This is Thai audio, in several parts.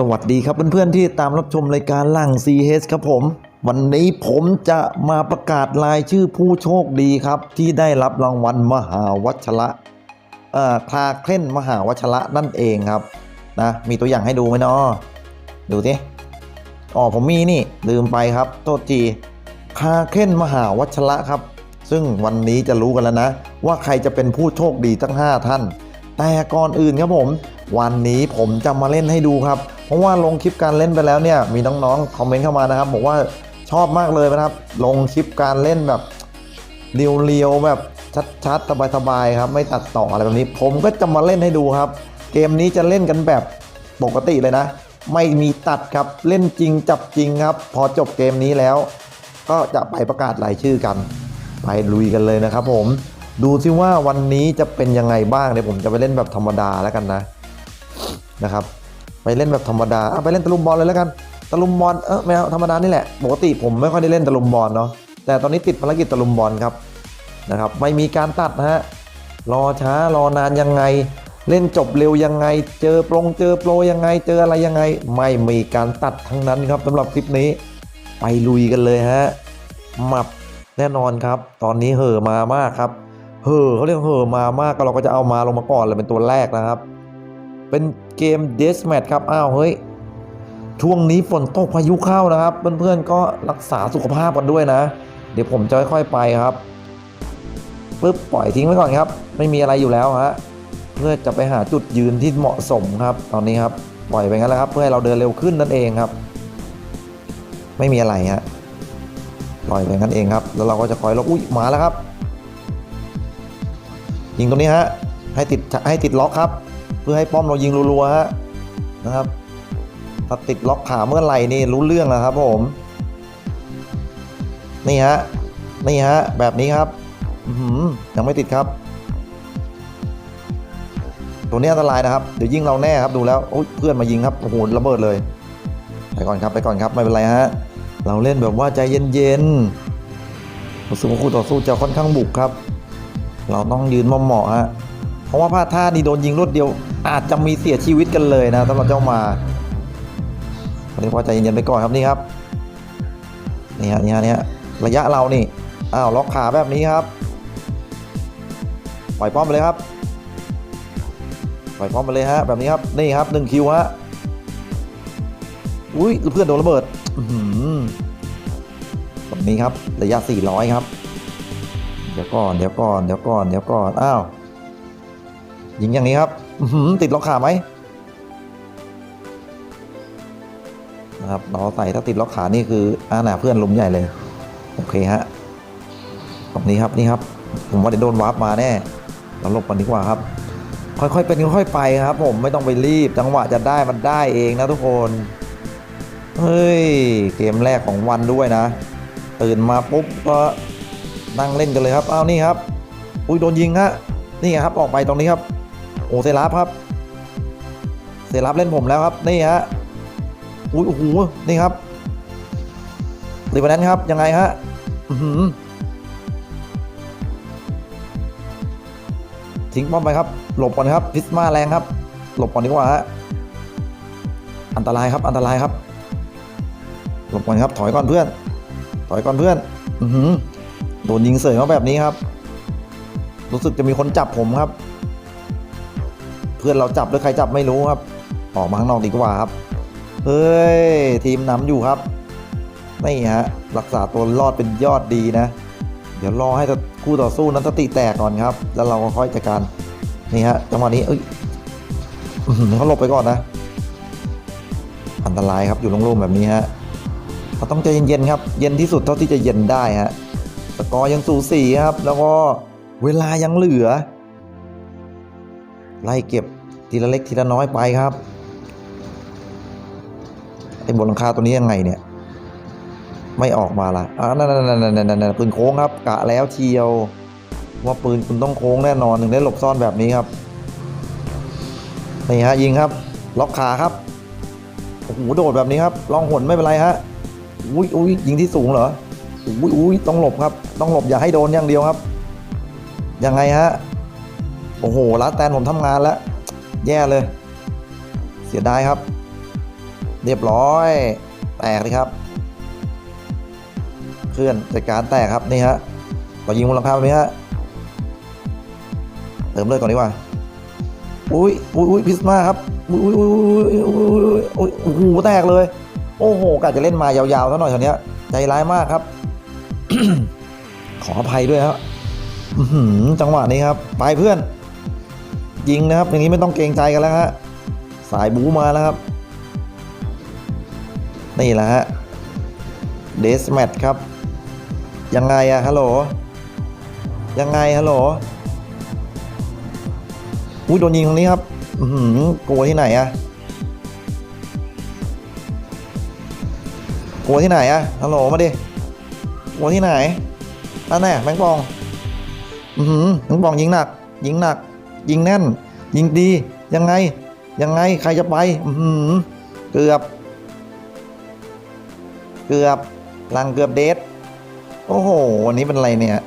สวัสดีครับเพื่อนๆที่ตามรับชมรายการล่าง CH ครับผม วันนี้ผมจะมาประกาศรายชื่อผู้โชคดีครับ ที่ได้รับรางวัลมหาวัชระเอ่อคลาเคล่นมหาวัชระนั่นเองครับนะมีตัวอย่างให้ดูไหมเนาะดูสิอ๋อผมมีนี่ลืมไปครับโทษทีคลาเคล่นมหาวัชระครับ ซึ่งวันนี้จะรู้กันแล้วนะ ว่าใครจะเป็นผู้โชคดีทั้ง 5 ท่าน แต่ก่อนอื่นครับผม วันนี้ผมจะมาเล่นให้ดูครับ เพราะว่าลงคลิปการเล่นไปแล้วเนี่ยมีน้องๆคอมเมนต์เข้ามานะครับบอกว่าชอบมากเลยนะครับ ลงคลิปการเล่นแบบเรียวๆแบบชัดๆสบายๆครับ ไม่ตัดต่ออะไรแบบนี้ ผมก็จะมาเล่นให้ดูครับ เกมนี้จะเล่นกันแบบปกติเลยนะ ไม่มีตัดครับเล่นจริงจับจริงครับ พอจบเกมนี้แล้ว ก็จะไปประกาศรายชื่อกัน ไปลุยกันเลยนะครับ ผมดูซิว่าวันนี้จะเป็นยังไงบ้างเดี๋ยวผมจะไปเล่นแบบธรรมดาแล้วกันนะนะครับ ไปเล่นแบบธรรมดาอะไปเล่นตะลุมบอลเลยแล้วกันตะลุมบอลเออไม่เอาธรรมดานี่แหละปกติผมไม่ค่อยได้เล่นตะลุมบอลเนาะแต่ตอนนี้ติดภารกิจตะลุมบอลครับนะครับ ไม่มีการตัดนะฮะรอช้ารอนานยังไง เล่นจบเร็วยังไง เจอโปรงเจอโปรยังไงเจออะไรยังไง ไม่มีการตัดทั้งนั้นครับสำหรับคลิปนี้ ไปลุยกันเลยฮะหมับแน่นอนครับ ตอนนี้เห่อมามากครับเห่อเขาเรียกเห่อมามากก็เราก็จะเอามาลงมาก่อนเลยเป็นตัวแรกนะครับ เป็น เกมเดสแมทครับ อ้าวเฮ้ย ช่วงนี้ฝนตกพายุเข้านะครับ เพื่อนๆก็รักษาสุขภาพกันด้วยนะ เดี๋ยวผมจะค่อยๆไปครับปึ๊บปล่อยทิ้งไว้ก่อนครับ ไม่มีอะไรอยู่แล้วฮะเพื่อจะไปหาจุดยืนที่เหมาะสมครับ ตอนนี้ครับปล่อยไปงั้นแล้วครับ เพื่อให้เราเดินเร็วขึ้นนั่นเองครับ ไม่มีอะไรฮะปล่อยไปงั้นเองครับ แล้วเราก็จะคอยลบอุ้ยมาแล้วครับยิงตรงนี้ฮะให้ติดให้ติดล็อกครับ พื่อให้ป้อมเรายิงรัวๆฮะนะครับถ้าติดล็อกขาเมื่อไหร่นี่รู้เรื่องแล้วครับผมนี่ฮะนี่ฮะแบบนี้ครับอยังไม่ติดครับ ตัวนี้อันตรายนะครับเดี๋ยวยิงเราแน่ครับดูแล้วเพื่อนมายิงครับโอ้โหระเบิดเลยไปก่อนครับไปก่อนครับไม่เป็นไรฮะเราเล่นแบบว่าใจเย็นๆรู้สึกว่าคู่ต่อสู้จะค่อนข้างบุกครับ เราต้องยืนเหมาะฮะ เพราะว่าพลาดท่านี่โดนยิงรวดเดียว อาจจะมีเสียชีวิตกันเลยนะสำหรับเจ้ามาเรียกว่าใจเย็นๆไปก่อนครับนี่ครับนี่ฮะนี่ฮะนี่ฮะระยะเรานี่อ้าวล็อกขาแบบนี้ครับปล่อยป้อมไปเลยครับปล่อยป้อมไปเลยฮะแบบนี้ครับนี่ครับหนึ่งคิวฮะอุ้ยเพื่อนโดนระเบิดแบบนี้ครับระยะ400ครับเดี๋ยวก่อนเดี๋ยวก่อนเดี๋ยวก่อนเดี๋ยวก่อนอ้าว ยิงอย่างนี้ครับติดล็อกขาไหมนะครับเราใส่ถ้าติดล็อกขานี่คืออาหนาเพื่อนลุมใหญ่เลย โอเคฮะแบบนี้ครับนี่ครับ ผมว่าเดี๋ยวโดนวาร์ปมาแน่เราหลบกันดีกว่าครับ ค่อยๆเป็นค่อยๆไปครับ ผมไม่ต้องไปรีบจังหวะจะได้มันได้เองนะทุกคนเฮ้ยเกมแรกของวันด้วยนะ ตื่นมาปุ๊บก็นั่งเล่นกันเลยครับ เอานี่ครับ อุ้ยโดนยิงฮะนี่ครับออกไปตรงนี้ครับ โอ้เซราฟครับ เซราฟเล่นผมแล้วครับ นี่ฮะอุ้ยโอ้โหนี่ครับรีบนั้นครับ ยังไงฮะทิ้งป้อมไปครับ หลบก่อนครับพิสมาแรงครับ หลบก่อนดีกว่าฮะอันตรายครับ อันตรายครับ หลบก่อนครับ ถอยก่อนเพื่อน ถอยก่อนเพื่อน อือหือโดนยิงเสยมาแบบนี้ครับ รู้สึกจะมีคนจับผมครับ เพื่อนเราจับหรือใครจับไม่รู้ครับ ออกมาข้างนอกดีกว่าครับ เฮ้ย ทีมนำอยู่ครับนี่ฮะรักษาตัวรอดเป็นยอดดีนะ เดี๋ยวรอให้คู่ต่อสู้นั้นสติแตกก่อนครับ แล้วเราก็ค่อยจัดการนี่ฮะจังหวะนี้เอ้ยเขาหลบไปก่อนนะ อันตรายครับอยู่โล่งๆแบบนี้ฮะเราต้องใจเย็นๆครับ เย็นที่สุดเท่าที่จะเย็นได้ฮะสกอร์ยังสูสีครับ แล้วก็เวลายังเหลือ ไล่เก็บทีละเล็กทีละน้อยไปครับไอ้บนหลังคาตัวนี้ยังไงเนี่ย ไม่ออกมาละอ่านั่นนั่นนั่นนั่นปืนโค้งครับ กะแล้วเชียว ว่าปืนคุณต้องโค้งแน่นอนถึงได้หลบซ่อนแบบนี้ครับนี่ฮะยิงครับ ล็อกขาครับโอ้โหโดดแบบนี้ครับลองหนไม่เป็นไรฮะอุ้ยอุ้ยยิงที่สูงเหรออุ้ยอุ้ยต้องหลบครับ ต้องหลบอย่าให้โดนอย่างเดียวครับยังไงฮะ อ้โหลัดแตนผมทำงานแล้ว แย่เลย เสียดายครับ เรียบร้อย แตกเลยครับเคลื่อนจัดการแตกครับนี่ฮะเรายิงบนหลังคาแบบนี้ฮะเติมเลือดก่อนดีกว่าอุ้ยอุ้ยอุ้ยพิสมาครับอุ้ยอุ้ยอุ้ยอุ้ยอุ้ยอุ้ยโอ้โหแตกเลย โอ้โหกะจะเล่นมายาวๆซะหน่อยแถวนี้ยใจร้ายมากครับ ขออภัยด้วยครับอื้อหือจังหวะนี้ครับ ไปเพื่อน ยิงนะครับ อย่างนี้ไม่ต้องเกรงใจกันแล้วฮะสายบูมาแล้วครับนี่แหละฮะเดสแมทครับ ยังไงอะฮัลโหลยังไงฮัลโหลอุ้ยโดนยิงตรงนี้ครับอืกลัวที่ไหนอะกลัวที่ไหนอะฮัลโหลมาดิกลัวที่ไหนนั่นแน่แมงปอง อือหือแมงปองยิงหนัก ยิงหนัก ยิงแน่น ยิงดียังไง ยังไงใครจะไปอืเกือบ เกือบลังเกือบเดทโอ้โหวันนี้เป็นอะไรเนี่ย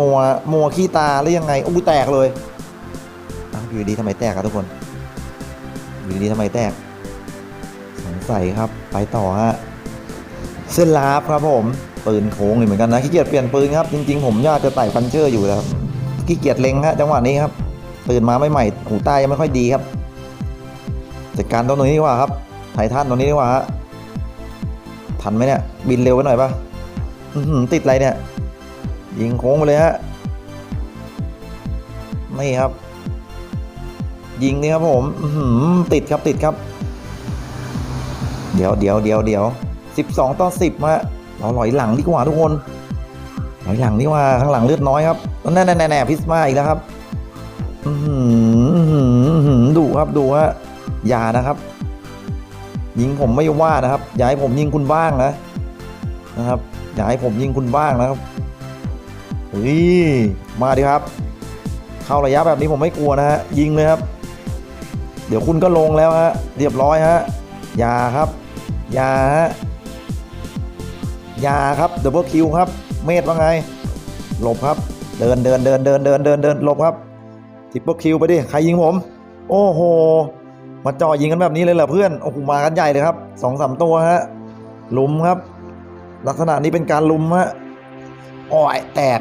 มัวมัวขี้ตาหรือยังไงอู้แตกเลยอยู่ดีทำไมแตกครับทุกคนอยู่ดีทำไมแตกสงสัยครับ ไปต่อฮะเส้นลาฟครับผมปืนโค้งเหมือนกันนะขี้เกียจเปลี่ยนปืนครับจริงๆผมอยากจะไต่ฟันเชอร์อยู่แล้วขี้เกียจเล็งฮะจังหวะนี้ครับ ตื่นมาไม่ใหม่ๆหูใต้ยังไม่ค่อยดีครับจัดการตรงนี้ดีกว่าครับไททันตรงนี้ดีกว่าฮะทันไหมเนี่ย บินเร็วไปหน่อยปะติดอะไรเนี่ย ยิงโค้งไปเลยฮะนี่ครับ ยิงนี่ครับผมอืติดครับติดครับ เดี๋ยวเดี๋ยวเดี๋ยวเดี๋ยวสิบสองต่อสิบมาเราหลอยหลังดีกว่าทุกคนหลอยหลังดีกว่าข้างหลังเลือดน้อยครับแน่แน่แน่แน่พิสมาอีกแล้วครับ ดูครับดูฮะอย่านะครับ ยิงผมไม่ว่านะครับ อย่าให้ผมยิงคุณบ้างนะนะครับ อย่าให้ผมยิงคุณบ้างนะครับเฮ้ยมาดิครับ เข้าระยะแบบนี้ผมไม่กลัวนะฮะยิงเลยครับ เดี๋ยวคุณก็ลงแล้วฮะเรียบร้อยฮะอย่าครับอย่าฮะอย่าครับเดับเบิลคิวครับ เมธว่าไงหลบครับ เดินเดินเดินเดินเดินเดินเดินหลบครับ ทิปเปิลคิวไปดิใครยิงผม โอ้โห มาจ่อยิงกันแบบนี้เลยเหรอเพื่อนโอ้โหมากันใหญ่เลยครับสองสามตัวฮะลุมครับ ลักษณะนี้เป็นการลุมฮะอ้อยแตก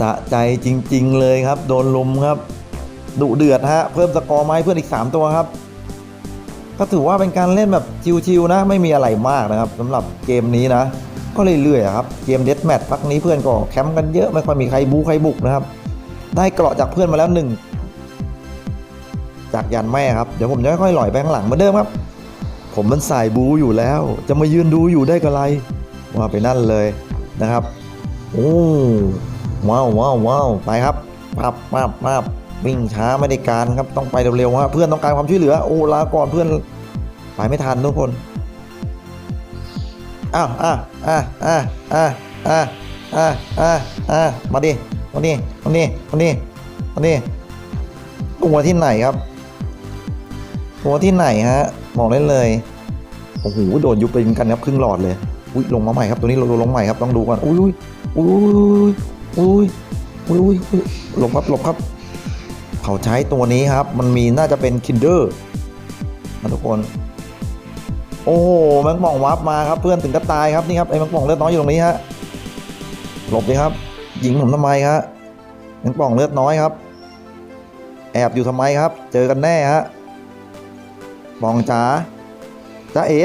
สะใจจริง ๆ เลยครับ โดนลุมครับดุเดือดฮะเพิ่มสกอร์มาให้เพื่อนอีก 3 ตัวครับ ก็ถือว่าเป็นการเล่นแบบชิวๆนะ ไม่มีอะไรมากนะครับสำหรับเกมนี้นะ ก็เรื่อยๆครับเกมเดสแมทพักนี้เพื่อนก็แคมป์กันเยอะไม่ค่อยมีใครบู๊ใครบุกนะครับ ได้เกราะจากเพื่อนมาแล้วหนึ่งจากยันแม่ครับเดี๋ยวผมจะค่อยๆหล่อยไปข้างหลังเหมือนเดิมครับ ผมมันสายบูอยู่แล้ว จะมายืนดูอยู่ได้กับไรว่าไปนั่นเลยนะครับโอ้ว้าวว้าวว้าวไปครับปับปับปับวิ่งช้าไม่ได้การครับต้องไปเร็วๆฮะเพื่อนต้องการความช่วยเหลือโอ้ลาก่อนเพื่อนไปไม่ทันทุกคน อ้าวอะอะอะอะอะอะอะอะมาดิมาดิมาดิมาดิมาดิตัวที่ไหนครับ ตัวที่ไหนฮะบอกได้เลยโอ้โหโดนยุบไปเหมือนกันครับครึ่งหลอดเลยอุ้ยลงมาใหม่ครับตัวนี้ลงลงใหม่ครับต้องดูก่อนอุ้ยอุ้ยอุ้ยอุ้ยอุ้ยอุ้ยหลบครับหลบครับ เขาใช้ตัวนี้ครับ มันมีน่าจะเป็นคินเดอร์นะทุกคน โอ้โหแมงป่องวับมาครับเพื่อนถึงก็ตายครับนี่ครับไอ้แมงป่องเลือดน้อยอยู่ตรงนี้ฮะหลบดิครับยิงผมทำไมครับแมงป่องเลือดน้อยครับ แอบอยู่ทำไมครับ เจอกันแน่ฮะปองจ๋าจ้าเอ๋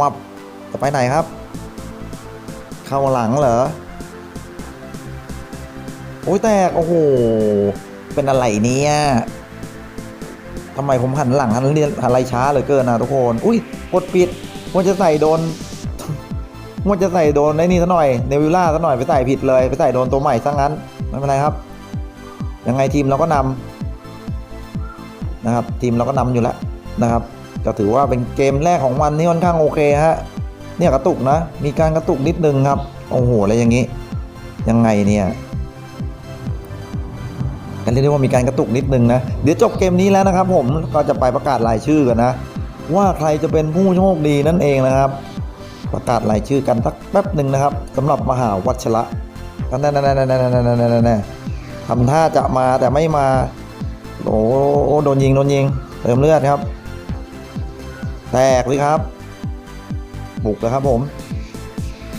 วับจะไปไหนครับ เข้าหลังเหรอโอ้ยแตกโอ้โหเป็นอะไรเนี่ย ทำไมผมหันหลังหันเรียนอะไรช้าเหลือเกินนะทุกคน อุ้ยกดปิดว่าจะใส่โดนว่าจะใส่โดนไอ้นี่ซะหน่อยเนวิลล่าซะหน่อยไปใส่ผิดเลย ไปใส่โดนตัวใหม่ซะงั้นไม่เป็นไรครับ ยังไงทีมเราก็นำนะครับ ทีมเราก็นำอยู่แล้วนะครับก็ถือว่าเป็นเกมแรกของวันที่ค่อนข้างโอเคฮะเนี่ยกระตุกนะ มีการกระตุกนิดนึงครับโอ้โหอะไรอย่างนี้ ยังไงเนี่ย กันเรียกว่ามีการกระตุกนิดนึงนะ เดี๋ยวจบเกมนี้แล้วนะครับ ผมก็จะไปประกาศรายชื่อกันนะ ว่าใครจะเป็นผู้โชคดีนั่นเองนะครับ ประกาศรายชื่อกันสักแป๊บหนึ่งนะครับสำหรับมหาวัชระกันแน่ๆๆๆๆๆๆทำท่าจะมาแต่ไม่มา โอ้โหโดนยิงโดนยิงเติมเลือดครับ แตกเลยครับบุกแล้วครับผม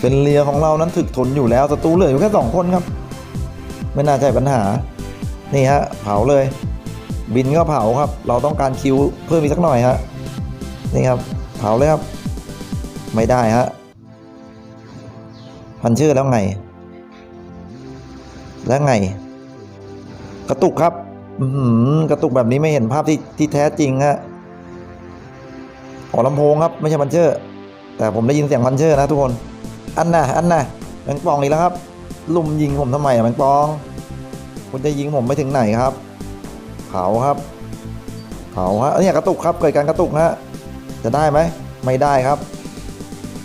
เป็นเรือของเรานั้นถึกทนอยู่แล้วศัตรูเหลืออยู่แค่สองคนครับ ไม่น่าใช่ปัญหา นี่ฮะเผาเลย บินก็เผาครับ เราต้องการคิวเพิ่มอีกสักหน่อยฮะนี่ครับ เผาเลยครับ ไม่ได้ฮะพันชื่อแล้วไง แล้วไง กระตุกครับอืกระตุกแบบนี้ไม่เห็นภาพที่ที่แท้จริงฮะขอลำโพงครับ ไม่ใช่พันเชอร์ แต่ผมได้ยินเสียงพันเชอร์นะทุกคน อันน่ะ อันน่ะแมงปองอีกแล้วครับ ลุมยิงผมทำไมอะแมงปอง คุณจะยิงผมไปถึงไหนครับ เผาครับ เผาฮะเนี่ยกระตุกครับเกิดการกระตุกฮะจะได้ไหมไม่ได้ครับ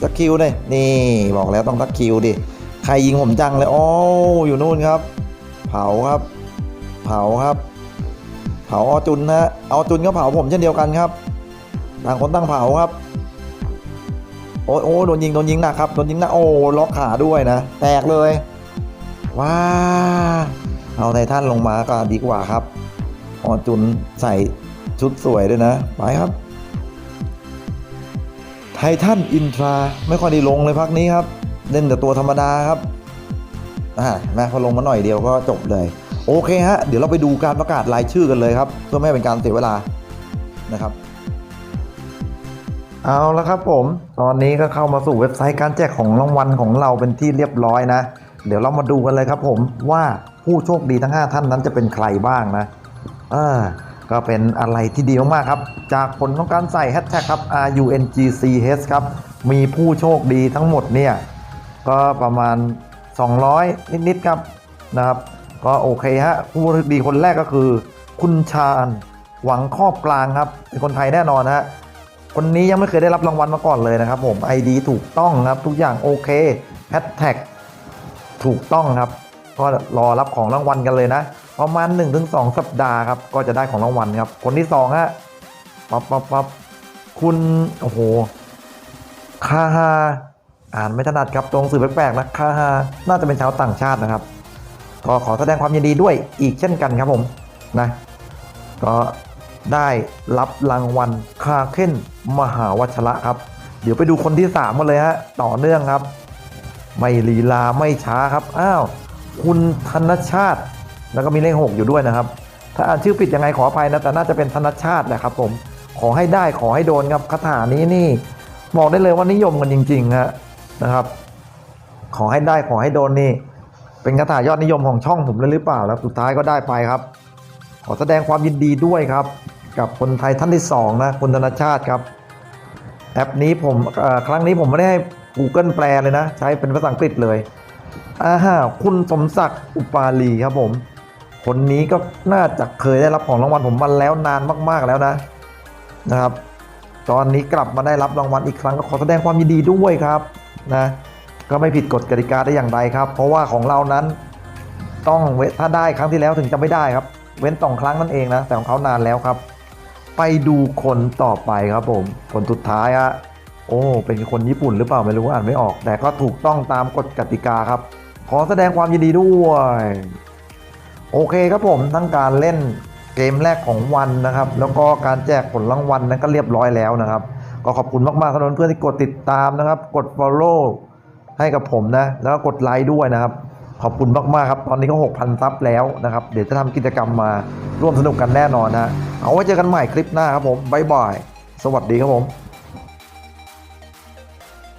ตักคิวเลยนี่บอกแล้วต้องตักคิวดิใครยิงผมจังเลยโอ้อยู่นู่นครับ เผาครับ เผาครับ เผาออจุนนะเอาจุนก็เผาผมเช่นเดียวกันครับต่างคนต่างเผาครับโอ้โอ้โดนยิงโดนยิงหนักครับโดนยิงหนักโอ้ล็อกขาด้วยนะ แตกเลยว้า เอาไททันลงมาก็ดีกว่าครับ ออจุนใส่ชุดสวยด้วยนะ ไปครับ ไททันอินทรา ไม่ค่อยได้ลงเลยพักนี้ครับ เล่นแต่ตัวธรรมดาครับ อ่านะพอลงมาหน่อยเดียวก็จบเลย โอเคฮะ เดี๋ยวเราไปดูการประกาศรายชื่อกันเลยครับ เพื่อไม่ให้เป็นการเสียเวลานะครับเอาละครับผม ตอนนี้ก็เข้ามาสู่เว็บไซต์การแจกของรางวัลของเราเป็นที่เรียบร้อยนะ เดี๋ยวเรามาดูกันเลยครับผมว่าผู้โชคดีทั้ง 5 ท่านนั้นจะเป็นใครบ้างนะอ่าก็เป็นอะไรที่ดีมากๆครับ จากผลของการใส่แฮชแท็กครับ RUNGCH ครับ มีผู้โชคดีทั้งหมดเนี่ย ก็ประมาณ 200 นิด ๆ ครับนะครับ ก็โอเคฮะ ผู้โชคดีคนแรกก็คือ คุณชาญหวังครอบกลางครับ เป็นคนไทยแน่นอนฮะ คนนี้ยังไม่เคยได้รับรางวัลมาก่อนเลยนะครับผม ID ถูกต้องครับ ทุกอย่างโอเคแฮชแท็ก ถูกต้องครับ ก็รอรับของรางวัลกันเลยนะ ประมาณ 1-2 สัปดาห์ครับ ก็จะได้ของรางวัลครับ คนที่2ฮะปั๊บปั๊บปั๊บคุณ โอ้โห คาฮา อ่านไม่ถนัดครับตรงสื่อแปลกๆนะคาฮา น่าจะเป็นชาวต่างชาตินะครับ ก็ขอแสดงความยินดีด้วยอีกเช่นกันครับผม นะ ก็ได้รับรางวัลคาเค้นมหาวัชระครับ เดี๋ยวไปดูคนที่3ามกันเลยฮะ ต่อเนื่องครับ ไม่ลีลาไม่ช้าครับ อ้าว คุณธนชาติ แล้วก็มีเลขหกอยู่ด้วยนะครับ ถ้าอ่านชื่อผิดยังไงขออภัยนะ แต่น่าจะเป็นธนชาติแหละครับผม ขอให้ได้ขอให้โดนครับคาถานี้นี่บอกได้เลยว่านิยมกันจริงๆฮะนะครับ ขอให้ได้ขอให้โดนนี่ เป็นคาถายอดนิยมของช่องผมเลยหรือเปล่า แล้วสุดท้ายก็ได้ไปครับ ขอแสดงความยินดีด้วยครับ กับคนไทยท่านที่สองนะคุณธนชาติครับแอปนี้ผมครั้งนี้ผมไม่ได้ Google แปลเลยนะ ใช้เป็นภาษาอังกฤษเลยอ่าฮะคุณสมศักดิ์อุปาลีครับผม คนนี้ก็น่าจะเคยได้รับของรางวัลผมมาแล้วนานมากๆแล้วนะนะครับ ตอนนี้กลับมาได้รับรางวัลอีกครั้งก็ขอแสดงความยินดีด้วยครับนะก็ไม่ผิดกฎกติกาได้อย่างใดครับ เพราะว่าของเรานั้นต้องเวถ้าได้ครั้งที่แล้วถึงจะไม่ได้ครับ เว้นสองครั้งนั่นเองนะแต่ของเขานานแล้วครับ ไปดูคนต่อไปครับผม คนสุดท้ายฮะ โอ้ เป็นคนญี่ปุ่นหรือเปล่าไม่รู้อ่านไม่ออก แต่ก็ถูกต้องตามกฎกติกาครับ ขอแสดงความยินดีด้วย โอเคครับผมทั้งการเล่นเกมแรกของวันนะครับ แล้วก็การแจกผลรางวัลนั้นก็เรียบร้อยแล้วนะครับ ก็ขอบคุณมากๆสำหรับเพื่อนที่กดติดตามนะครับ กด follow ให้กับผมนะ แล้วก็กดไลค์ด้วยนะครับ ขอบคุณมากๆครับ ตอนนี้ก็ 6,000 ซับแล้วนะครับ เดี๋ยวจะทำกิจกรรมมาร่วมสนุกกันแน่นอนนะ เอาไว้เจอกันใหม่คลิปหน้าครับผมบ๊ายบาย สวัสดีครับผม